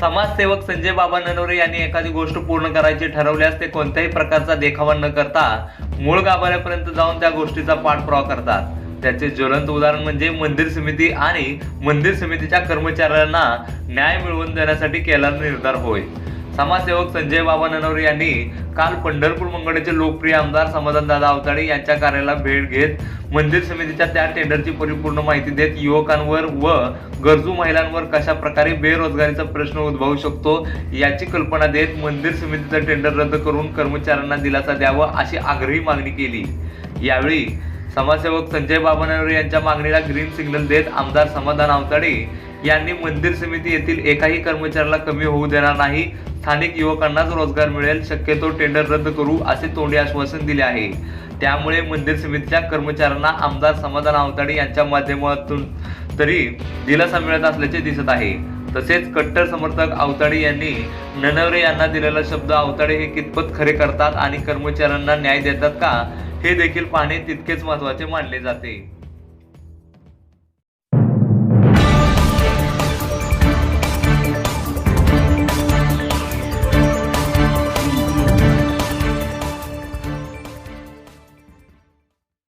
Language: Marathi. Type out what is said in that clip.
समाजसेवक संजय बाबा ननवरे यांनी एखादी गोष्ट पूर्ण करायची ठरवल्यास ते कोणत्याही प्रकारचा देखावा न करता मूळ गाभाऱ्यापर्यंत जाऊन त्या गोष्टीचा पाठपुरावा करतात. त्याचे ज्वलंत उदाहरण म्हणजे मंदिर समिती आणि मंदिर समितीच्या कर्मचाऱ्यांना न्याय मिळवून देण्यासाठी केलेला निर्धार होय. समाजसेवक संजय बाबा ननवरे यांनी काल पंढरपूर मंगळचे लोकप्रिय आमदार समाधानदादा अवताडे यांच्या कार्याला भेट घेत मंदिर समितीच्या त्या टेंडरची परिपूर्ण माहिती देत युवकांवर व गरजू महिलांवर कशा प्रकारे बेरोजगारीचा प्रश्न उद्भवू शकतो याची कल्पना देत मंदिर समितीचं टेंडर रद्द करून कर्मचाऱ्यांना दिलासा द्यावा अशी आग्रही मागणी केली. यावेळी समाजसेवक संजय बाबनवरे यांच्या मागणीला ग्रीन सिग्नल देत आमदार समाधान आवताडे यांनी मंदिर समिती येथील एकाही कर्मचाऱ्याला कमी होऊ देणार नाही. स्थानिक युवकांनाच रोजगार मिळेल शक्यतो टेंडर रद्द करू असे तोंडी आश्वासन दिले आहे. त्यामुळे मंदिर समितीच्या कर्मचाऱ्यांना आमदार समाधान आवताडे यांच्या माध्यमातून तरी दिलासा मिळत असल्याचे दिसत आहे. तसेच कट्टर समर्थक आवताडे यांनी ननवरे यांना दिलेला शब्द आवताडे हे कितपत खरे करतात आणि कर्मचाऱ्यांना न्याय देतात का? हे देखील पाहणे तितकेच महत्त्वाचे मानले जाते.